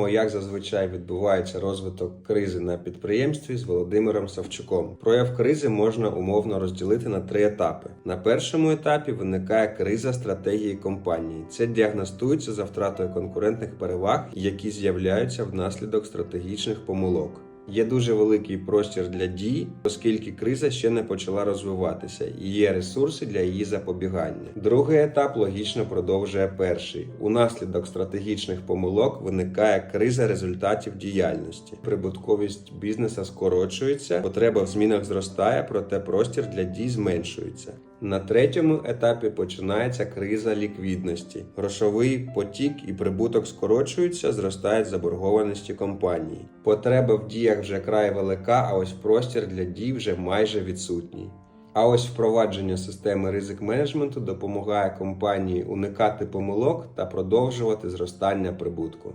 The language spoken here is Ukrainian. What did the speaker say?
Як зазвичай відбувається розвиток кризи на підприємстві з Володимиром Савчуком. Прояв кризи можна умовно розділити на три етапи. На першому етапі виникає криза стратегії компанії. Це діагностується за втратою конкурентних переваг, які з'являються внаслідок стратегічних помилок. Є дуже великий простір для дій, оскільки криза ще не почала розвиватися, і є ресурси для її запобігання. Другий етап логічно продовжує перший. Унаслідок стратегічних помилок виникає криза результатів діяльності. Прибутковість бізнеса скорочується, потреба в змінах зростає, проте простір для дій зменшується. На третьому етапі починається криза ліквідності. Грошовий потік і прибуток скорочуються, зростають заборгованості компанії. Потреба в діях вже край велика, а ось простір для дій вже майже відсутній. А ось впровадження системи ризик менеджменту допомагає компанії уникати помилок та продовжувати зростання прибутку.